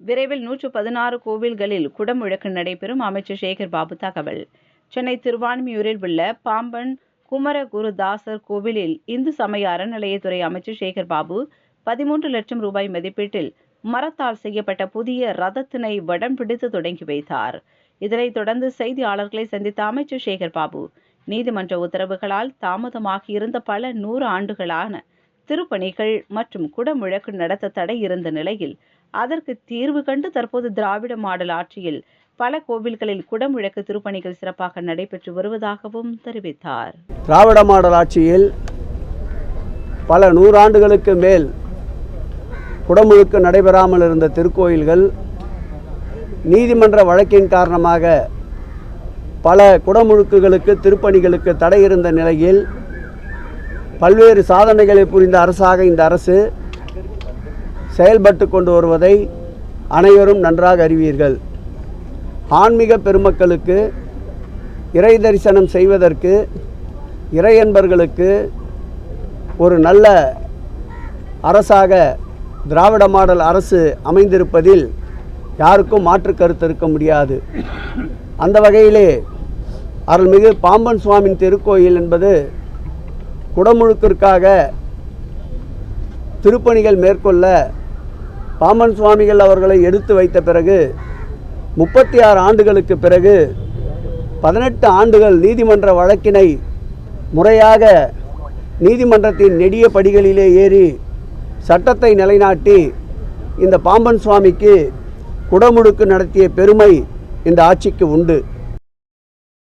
விரைவில் நூற்று பதினாறு கோவில்களில் குடமுழக்கு நடைபெறும் அமைச்சர் சேகர் பாபு தகவல். சென்னை திருவான்மியூரில் உள்ள பாம்பன் குமர குருதாசர் கோவிலில் இந்து சமய அறநிலையத்துறை அமைச்சர் சேகர் பாபு பதிமூன்று லட்சம் ரூபாய் மதிப்பீட்டில் மரத்தால் செய்யப்பட்ட புதிய ரதத்தினை வடம் பிடித்து தொடங்கி வைத்தார். இதனைத் தொடர்ந்து செய்தியாளர்களை சந்தித்த அமைச்சர் சேகர் பாபு நீதிமன்ற உத்தரவுகளால் தாமதமாகி இருந்த பல நூறு ஆண்டுகளான திருப்பணிகள் மற்றும் குடமுழக்கு நடத்த தடை இருந்த நிலையில் அதற்கு தீர்வு கண்டு தற்போது திராவிட மாடல் ஆட்சியில் பல கோவில்களில் குடமுழக்கு திருப்பணிகள் சிறப்பாக நடைபெற்று வருவதாகவும் தெரிவித்தார். திராவிட மாடல் ஆட்சியில் பல நூறாண்டுகளுக்கு மேல் குடமுழுக்கு நடைபெறாமல் இருந்த திருக்கோயில்கள் நீதிமன்ற வழக்கின் காரணமாக பல குடமுழுக்குகளுக்கு திருப்பணிகளுக்கு தடை இருந்த நிலையில் பல்வேறு சாதனைகளை புரிந்த அரசாக இந்த அரசு செயல்பட்டு கொண்டு வருவதை அனைவரும் நன்றாக அறிவீர்கள். ஆன்மீக பெருமக்களுக்கு இறை தரிசனம் செய்வதற்கு இறையன்பர்களுக்கு ஒரு நல்ல அரசாக திராவிட மாடல் அரசு அமைந்திருப்பதில் யாருக்கும் மாற்று கருத்து இருக்க முடியாது. அந்த வகையிலே அருள்மிகு பாம்பன் சுவாமியின் திருக்கோயில் என்பது குடமுழுக்கிற்காக திருப்பணிகள் மேற்கொள்ள பாம்பன் சுவாமிகள் அவர்களை எடுத்து வைத்த பிறகு முப்பத்தி ஆறு ஆண்டுகளுக்கு பிறகு பதினெட்டு ஆண்டுகள் நீதிமன்ற வழக்கினை முறையாக நீதிமன்றத்தின் நெடிய படிகளிலே ஏறி சட்டத்தை நிலைநாட்டி இந்த பாம்பன் சுவாமிக்கு குடமுடுக்கு நடத்திய பெருமை இந்த ஆட்சிக்கு உண்டு.